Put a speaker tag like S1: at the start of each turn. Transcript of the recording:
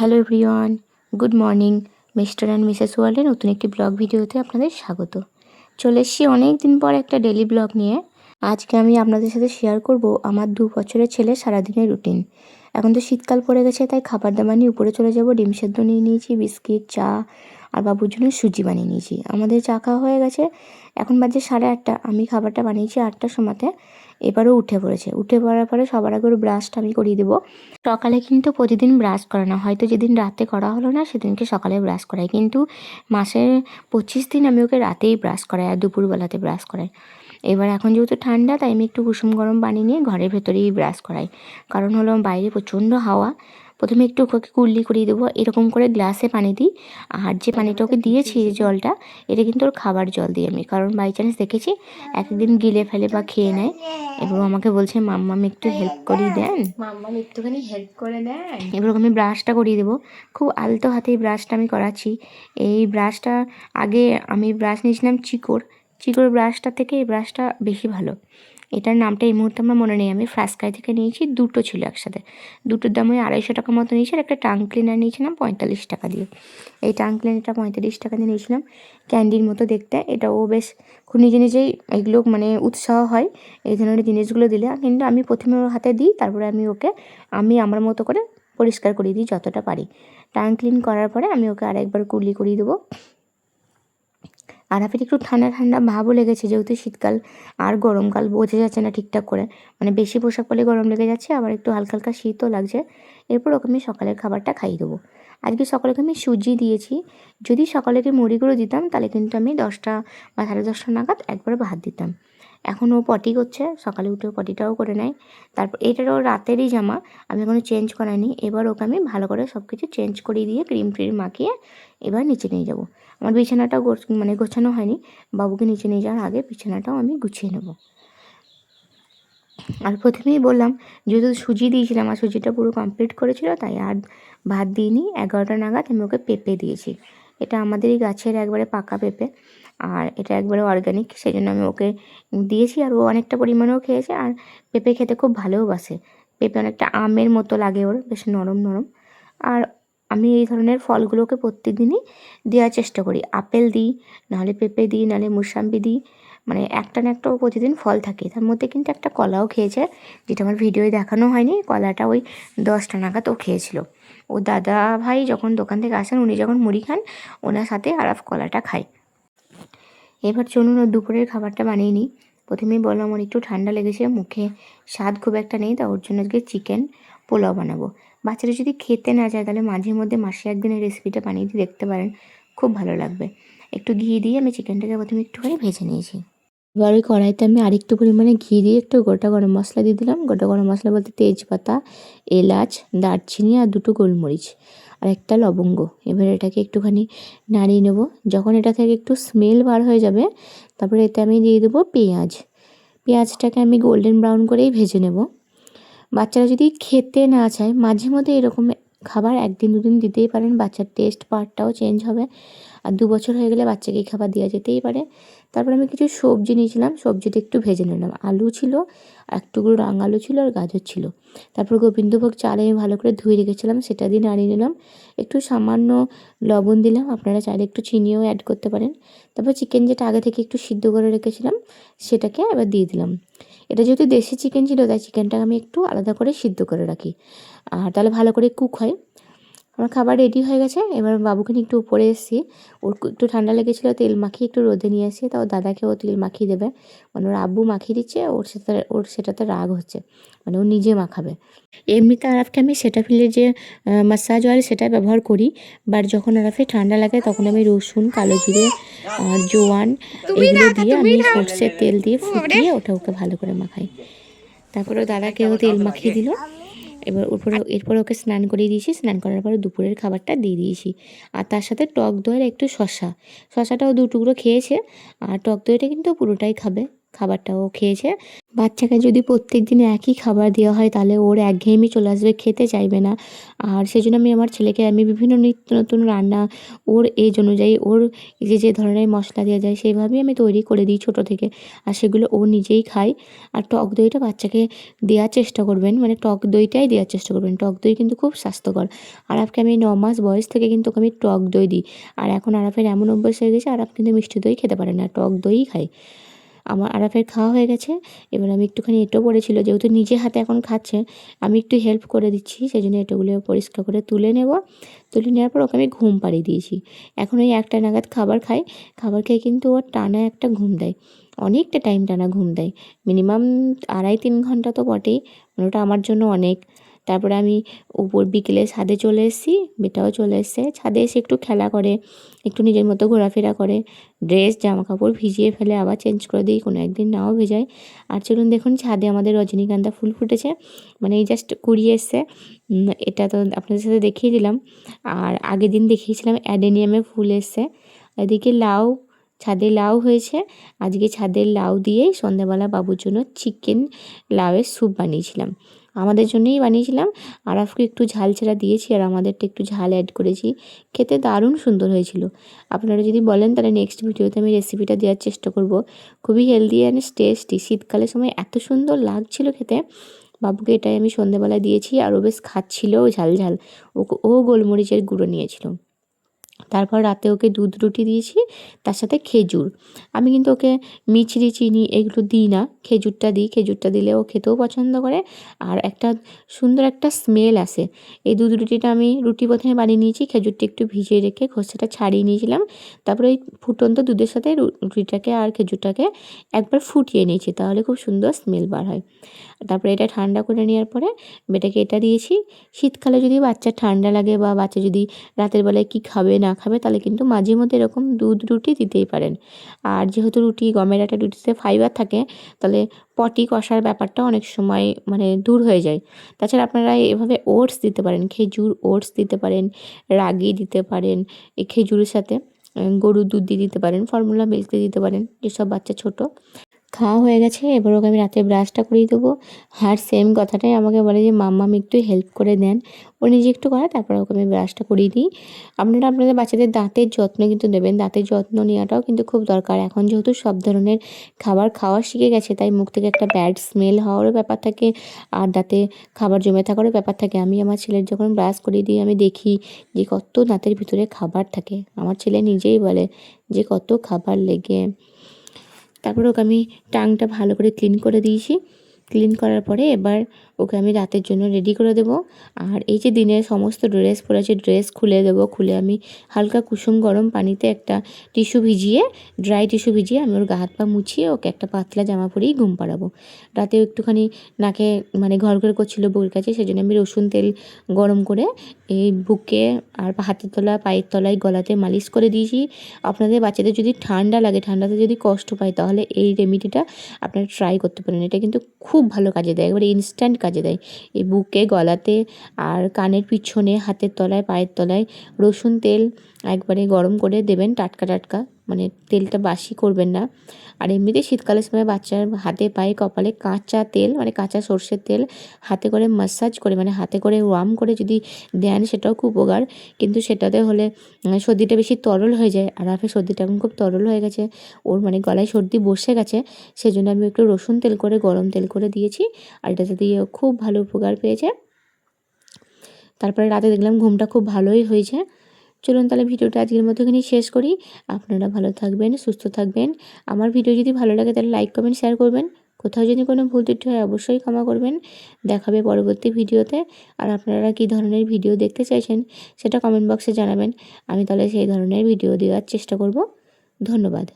S1: Hello everyone, good morning. Mister and missus ওয়ার্ল্ডের নতুন একটি ব্লগ ভিডিওতে আপনাদের স্বাগত। চলে এসেছি অনেক দিন পর একটা ডেলি ব্লগ নিয়ে। আজকে আমি আপনাদের সাথে শেয়ার করব আমার দু বছরের ছেলে সারাদিনের রুটিন এখন তো শীতকাল পড়ে গেছে, তাই খাবার দাবার নিয়ে উপরে চলে যাব, ডিম সেদ্ধ নিয়ে নিয়েছি, বিস্কিট, চা আর বাবুর জন্য সুজি বানিয়ে নিয়েছি। আমাদের চা খাওয়া হয়ে গেছে, এখন বাজে সাড়ে আটটা। আমি খাবারটা বানিয়েছি আটটার সময়তে। এবারও উঠে পড়েছে। উঠে পড়ার পরে সবার আগে ওর ব্রাশটা আমি করিয়ে দেবো। সকালে কিন্তু প্রতিদিন ব্রাশ করে না হয়তো যেদিন রাতে করা হলো না, সেদিনকে সকালে ব্রাশ করাই। কিন্তু মাসের পঁচিশ দিন আমি ওকে রাতেই ব্রাশ করাই আর দুপুরবেলাতে ব্রাশ করাই। এবার এখন যেহেতু ঠান্ডা, তাই আমি একটু কুসুম গরম পানি নিয়ে ঘরের ভেতরেই ব্রাশ করাই। কারণ হলো বাইরে প্রচণ্ড হাওয়া। প্রথমে একটু ওকে কুল্লি করিয়ে দেবো এরকম করে গ্লাসে পানি দিই। আর যে পানিটা ওকে দিয়েছি যে জলটা এটা কিন্তু ওর খাবার জল দিই আমি কারণ বাই চান্স দেখেছি একদিন গিলে ফেলে বা খেয়ে নেয়। এবং আমাকে বলছে মাম্মাম একটু হেল্প করিয়ে দেন।
S2: মাম্মাম একটুখানি হেল্প করে দেন।
S1: এবার আমি ব্রাশটা করিয়ে দেবো। খুব আলতো হাতেই ব্রাশটা আমি করাচ্ছি। এই ব্রাশটা আগে আমি ব্রাশ নিয়েছিলাম চিকোর। চিকোর ব্রাশটা থেকে এই ব্রাশটা বেশি ভালো। এটার নামটা এই মুহূর্তে আমার মনে নেই। আমি ফ্রাস্কাই থেকে নিয়েছি, দুটো ছিল একসাথে। দুটোর দাম ওই আড়াইশো টাকা মতো নিয়েছি আর একটা টাং ক্লিনার নিয়েছিলাম পঁয়তাল্লিশ টাকা দিয়ে। এই টাং ক্লিনারটা পঁয়তাল্লিশ টাকা দিয়ে নিয়েছিলাম ক্যান্ডির মতো দেখতে। এটা ও বেশ খুব নিজে নিজেই এগুলো মানে উৎসাহ হয়, এই ধরনের জিনিসগুলো দিলে। কিন্তু আমি প্রথমে ওর হাতে দিই, তারপরে আমি ওকে, আমি আমার মতো করে পরিষ্কার করিয়ে দিই যতটা পারি। টাং ক্লিন করার পরে আমি ওকে আরেকবার কুলি করিয়ে দেবো। আর আপনি একটু ঠান্ডা ঠান্ডা ভাবও লেগেছে যেহেতু শীতকাল আর গরমকাল বোঝা যাচ্ছে না ঠিকঠাক করে। মানে বেশি পোশাক পরলে গরম লেগে যাচ্ছে, আবার একটু হালকা হালকা শীতও লাগছে। এরপর ওকে আমি সকালের খাবারটা খাইয়ে দেবো। আজকে সকালে আমি সুজি দিয়েছি। যদি সকালেকে মুড়ি গুঁড়ো দিতাম, তাহলে কিন্তু আমি দশটা বা সাড়ে দশটা নাগাদ একবার ভাত দিতাম। এখন ও পটি করছে, সকালে উঠে পটিটাও করে নেয়। তারপর এটারও রাতেরই জামা, আমি এখনও চেঞ্জ করাইনি। এবার ওকে আমি ভালো করে সব কিছু চেঞ্জ করিয়ে দিয়ে ক্রিম ট্রিম মাখিয়ে এবার নিচে নিয়ে যাব। আমার বিছানাটাও মানে গোছানো হয়নি, বাবুকে নিচে নিয়ে যাওয়ার আগে বিছানাটাও আমি গুছিয়ে নেব। আর প্রথমেই বললাম, যেহেতু সুজি দিয়েছিলাম আর সুজিটা পুরো কমপ্লিট করেছিল, তাই আর ভাত দিইনি। এগারোটা নাগাদ আমি ওকে পেঁপে দিয়েছি। এটা আমাদেরই গাছের একবারে পাকা পেঁপে। আর এটা একবারে অর্গ্যানিক সেই জন্য আমি ওকে দিয়েছি আর ও অনেকটা পরিমাণেও খেয়েছে আর পেঁপে খেতে খুব ভালোও বাসে। পেঁপে অনেকটা আমের মতো লাগে ওর, বেশ নরম নরম। আর আমি এই ধরনের ফলগুলোকে প্রত্যেক দিনই দেওয়ার চেষ্টা করি। আপেল দিই, নাহলে পেঁপে দিই, নাহলে মুসাম্বি দিই মানে একটা না একটা প্রতিদিন ফল থাকে। তার মধ্যে কিন্তু একটা কলাও খেয়েছে, যেটা আমার ভিডিওয়ে দেখানো হয়নি, কলাটা ওই দশটা নাগাদ ও খেয়েছিল। ও দাদা ভাই যখন দোকান থেকে আসেন, উনি যখন মুড়ি খান, ওনার সাথে আরাফ কলাটা খায় এবার চলুন ও দুপুরের খাবারটা বানিয়ে নিই। প্রথমেই বললাম ওর একটু ঠান্ডা লেগেছে, মুখে স্বাদ খুব একটা নেই, তা ওর জন্য আজকে চিকেন পোলাও বানাবো। বাচ্চারা যদি খেতে না যায় তাহলে মাঝে মধ্যে মাসে একদিন এই রেসিপিটা বানিয়ে দিয়ে দেখতে পারেন। খুব ভালো লাগবে। একটু ঘি দিয়ে আমি চিকেনটাকে প্রথমে একটুখানি ভেজে নিয়েছি। এবার ওই কড়াইতে আমি আরেকটু পরিমাণে ঘি দিয়ে একটু গোটা গরম মশলা দিয়ে দিলাম। গোটা গরম মশলা বলতে তেজপাতা, এলাচ, দারচিনি আর দুটো গোলমরিচ আর একটা লবঙ্গ। এবার এটাকে একটুখানি নাড়িয়ে নেব। যখন এটা থেকে একটু স্মেল বার হয়ে যাবে, তারপরে এতে আমি দিয়ে দেবো পেঁয়াজ। পেঁয়াজটাকে আমি গোল্ডেন ব্রাউন করেই ভেজে নেব। বাচ্চারা যদি খেতে না চায়, মাঝে মধ্যে এরকম খাবার একদিন দুদিন দিতেই পারেন। বাচ্চার টেস্ট পার্টটাও চেঞ্জ হবে। আর দু বছর হয়ে গেলে বাচ্চাকে খাবার দেওয়া যেতেই পারে। তারপরে আমি কিছু সবজি নিয়েছিলাম, সবজিটা একটু ভেজে নিলাম। আলু ছিল এক রাঙ আলু ছিল আর গাজর ছিল। তারপর গোবিন্দভোগ চাল আমি ভালো করে ধুয়ে রেখেছিলাম, সেটা দিয়ে নাড়িয়ে নিলাম। একটু সামান্য লবণ দিলাম, আপনারা চাইলে একটু চিনিও অ্যাড করতে পারেন। তারপর চিকেন যেটা আগে থেকে একটু সিদ্ধ করে রেখেছিলাম, সেটাকে এবার দিয়ে দিলাম। এটা যেহেতু দেশি চিকেন ছিল, তাই চিকেনটাকে আমি একটু আলাদা করে সিদ্ধ করে রাখি। আর তাহলে ভালো করে কুক হয়। আমার খাবার রেডি হয়ে গেছে। এবার বাবুকে নিয়ে একটু উপরে এসেছি। ওর একটু ঠান্ডা লেগেছিলো তেল মাখিয়ে একটু রোদে নিয়ে এসেছি তাও দাদাকে ও তেল মাখিয়ে দেবে। মানে ওর আব্বু মাখিয়ে দিচ্ছে ওর সাথে ওর সেটাতে রাগ হচ্ছে। মানে ও নিজে মাখাবে। এমনিতে আরাফকে আমি সেটাফিলের যে মাসাজ অয়েল সেটা ব্যবহার করি। বাট যখন আরাফে ঠান্ডা লাগে তখন আমি রসুন কালো জিরে আর জোয়ান এগুলো দিয়ে আমি সর্ষের তেল দিয়ে ফুটিয়ে ওটা ওকে ভালো করে মাখাই। তারপরে দাদাকে ও দাদাকেও তেল মাখিয়ে দিল। এবার উপরে এরপর ওকে স্নান করিয়ে দিয়েছি। স্নান করার পরে দুপুরের খাবারটা দিয়ে দিয়েছি। আর তার সাথে টক দইয়ের একটু শশা শশাটাও দু টুকরো খেয়েছে। আর টক দইটা কিন্তু পুরোটাই খাবে। খাবারটাও খেয়েছে। বাচ্চাকে যদি প্রত্যেক দিন একই খাবার দেওয়া হয়, তাহলে ওর একঘেয়েমি চলে আসবে, খেতে চাইবে না। আর সেই জন্য আমি আমার ছেলেকে, আমি বিভিন্ন নিত্য নতুন রান্না ওর এজ অনুযায়ী ওর যে যে ধরনের মশলা দেওয়া যায় সেইভাবেই আমি তৈরি করে দিই ছোটো থেকে। আর সেগুলো ও নিজেই খায়। আর টক দইটা বাচ্চাকে দেওয়ার চেষ্টা করবেন মানে টক দইটাই দেওয়ার চেষ্টা করবেন। টক দই কিন্তু খুব স্বাস্থ্যকর। আরাফকে আমি ন মাস বয়স থেকে কিন্তু ওকে আমি টক দই দিই। আর এখন আরাফের এমন অভ্যাস হয়ে গেছে, আরাফ কিন্তু মিষ্টি দই খেতে পারে না, টক দইই খায়। আমার আরাফের খাওয়া হয়ে গেছে। এবার আমি একটুখানি এঁটো পড়েছিল, যেহেতু নিজে হাতে এখন খাচ্ছে, আমি একটু হেল্প করে দিচ্ছি সেই জন্য এঁটোগুলো পরিষ্কার করে তুলে নেব। তুলে নেওয়ার পর ওকে আমি ঘুম পাড়িয়ে দিয়েছি। এখন ওই একটা নাগাদ খাবার খাই। খাবার খেয়ে কিন্তু ওর টানা একটা ঘুম দেয়। অনেকটা টাইম টানা ঘুম দেয়। মিনিমাম আড়াই তিন ঘণ্টা তো বটেই। মানে ওটা আমার জন্য অনেক। তারপরে আমি উপর বিকেলে ছাদে চলে এসেছি, বেটাও চলে এসছে। ছাদে এসে একটু খেলা করে, একটু নিজের মতো ঘোরাফেরা করে, ড্রেস জামা কাপড় ভিজিয়ে ফেলে আবার চেঞ্জ করে দিই, কোনো একদিন নাও ভেজায়। আর চলুন দেখুন, ছাদে আমাদের রজনীগন্ধা ফুল ফুটেছে মানে এই জাস্ট কুড়িয়ে এসছে। এটা তো আপনাদের সাথে দেখিয়ে দিলাম। আর আগের দিন দেখিয়েছিলাম, অ্যাডেনিয়ামে ফুল এসছে। এদিকে লাউ, ছাদে লাউ হয়েছে। আজকে ছাদের লাউ দিয়েই সন্ধ্যাবেলা বাবুর জন্য চিকেন লাউয়ের স্যুপ বানিয়েছিলাম। আমাদের জন্যই বানিয়েছিলাম। আর আরাফকে একটু ঝাল ছাড়া দিয়েছি আর আমাদেরটা একটু ঝাল অ্যাড করেছি। খেতে দারুণ সুন্দর হয়েছিল। আপনারা যদি বলেন তাহলে নেক্সট ভিডিওতে আমি রেসিপিটা দেওয়ার চেষ্টা করব। খুবই হেলদি অ্যান্ড টেস্টি শীতকালের সময় এত সুন্দর লাগছিল খেতে। বাবুকে এটাই আমি সন্ধ্যেবেলায় দিয়েছি আর ও বেশ খাচ্ছিলও ঝাল ঝাল। ও গোলমরিচের গুঁড়ো নিয়েছিল। তারপর রাতে ওকে দুধ রুটি দিয়েছি, তার সাথে খেজুর। আমি কিন্তু ওকে মিছরি, চিনি এগুলো দিই না, খেজুরটা দিই, খেজুরটা দিলে ও খেতেও পছন্দ করে। আর একটা সুন্দর একটা স্মেল আসে। এই দুধ রুটিটা আমি রুটি প্রথমে বানিয়ে নিয়েছি, খেজুরটা একটু ভিজিয়ে রেখে খোসাটা ছাড়িয়ে নিয়েছিলাম। তারপরে ওই ফুটন্ত দুধের সাথে রুটিটাকে আর খেজুরটাকে একবার ফুটিয়ে নিয়েছি, তাহলে খুব সুন্দর স্মেল বার হয়। তারপরে এটা ঠান্ডা করে নেওয়ার পরে বেটাকে এটা দিয়েছি। শীতকালে যদি বাচ্চা ঠান্ডা লাগে বা বাচ্চা যদি রাতের বেলায় কি খাবে না খাবে, তাহলে কিন্তু মাঝে মধ্যে এরকম দুধ রুটি দিতেই পারেন। আর যেহেতু রুটি, গমের একটা রুটিতে ফাইবার থাকে, তাহলে পটি কষার ব্যাপারটা অনেক সময় মানে দূর হয়ে যায়। তাছাড়া আপনারা এভাবে ওটস দিতে পারেন, খেজুর ওটস দিতে পারেন, রাগি দিতে পারেন খেজুরের সাথে গরুর দুধ দিয়ে দিতে পারেন ফর্মুলা মিল্ক দিয়ে দিতে পারেন, যেসব বাচ্চা ছোট। খাওয়া হয়ে গেছে, এবার ওকে আমি রাতে ব্রাশটা করিয়ে দেবো। আর সেম কথাটাই আমাকে বলে যে মাম্মাম একটু হেল্প করে দেন। ও নিজে একটু করে, তারপরে ওকে আমি ব্রাশটা করিয়ে দিই। আপনারা, আপনাদের বাচ্চাদের দাঁতের যত্ন কিন্তু দেবেন। দাঁতের যত্ন নেওয়াটাও কিন্তু খুব দরকার। এখন যেহেতু সব ধরনের খাবার খাওয়া শিখে গেছে, তাই মুখ থেকে একটা ব্যাড স্মেল হওয়ারও ব্যাপার থাকে, আর দাঁতে খাবার জমে থাকারও ব্যাপার থাকে। আমি আমার ছেলের যখন ব্রাশ করিয়ে দিই, আমি দেখি যে কত দাঁতের ভিতরে খাবার থাকে। আমার ছেলে নিজেই বলে যে, কত খাবার লেগে তারপরে ওকে আমি টাংটা ভালো করে ক্লিন করে দিয়েছি। ক্লিন করার পরে এবার ওকে আমি রাতের জন্য রেডি করে দেবো। আর এই যে দিনের সমস্ত ড্রেস পরেছে ড্রেস খুলে দেবো। খুলে আমি হালকা কুসুম গরম পানিতে একটা টিস্যু ভিজিয়ে ড্রাই টিস্যু ভিজিয়ে আমি ওর গা হাত পা মুছিয়ে ওকে একটা পাতলা জামা পরেই ঘুম পাড়াবো। রাতেও একটুখানি নাকে মানে ঘর ঘর করছিল বুকের কাছে সেই জন্য আমি রসুন তেল গরম করে এই বুকে আর হাতের তলা, পায়ের তলায় গলাতে মালিশ করে দিয়েছি। আপনাদের বাচ্চাদের যদি ঠান্ডা লাগে, ঠান্ডাতে যদি কষ্ট পায়, তাহলে এই রেমিডিটা আপনারা ট্রাই করতে পারেন। এটা কিন্তু খুব ভালো কাজে দেয়। একবারে ইনস্ট্যান্ট কাজে দেয়। এই বুকে, গলাতে আর কানের পিছনে, হাতের তলায়, পায়ের তলায় রসুন তেল একবারে গরম করে দেবেন টাটকা টাটকা। মানে তেলটা বাসি করবেন না। আর এমনিতে শীতকালের সময় বাচ্চার হাতে পায়ে কপালে কাঁচা তেল মানে কাঁচা সর্ষের তেল হাতে করে মাসাজ করে মানে হাতে করে ওয়ার্ম করে যদি দেন সেটাও খুব উপকার। কিন্তু সেটাতে হলে সর্দিটা বেশি তরল হয়ে যায়। আর আপনি সর্দিটা এখন খুব তরল হয়ে গেছে। ওর মানে গলায় সর্দি বসে গেছে। সেই জন্য আমি একটু রসুন তেল করে, গরম তেল করে দিয়েছি। আর এটাতে দিয়ে খুব ভালো উপকার পেয়েছে। তারপরে রাতে দেখলাম ঘুমটা খুব ভালোই হয়েছে। চলুন তাহলে ভিডিওটা আজকের মতো এখানেই শেষ করি। আপনারা ভালো থাকবেন, সুস্থ থাকবেন। আমার ভিডিও যদি ভালো লাগে তাহলে লাইক কমেন্ট শেয়ার করবেন। কোথাও যদি কোনো ভুল ত্রুটি হয় অবশ্যই ক্ষমা করবেন। দেখাবে পরবর্তী ভিডিওতে। আর আপনারা কি ধরনের ভিডিও দেখতে চাইছেন সেটা কমেন্ট বক্সে জানাবেন। আমি তাহলে সেই ধরনের ভিডিও দেওয়ার চেষ্টা করব। ধন্যবাদ।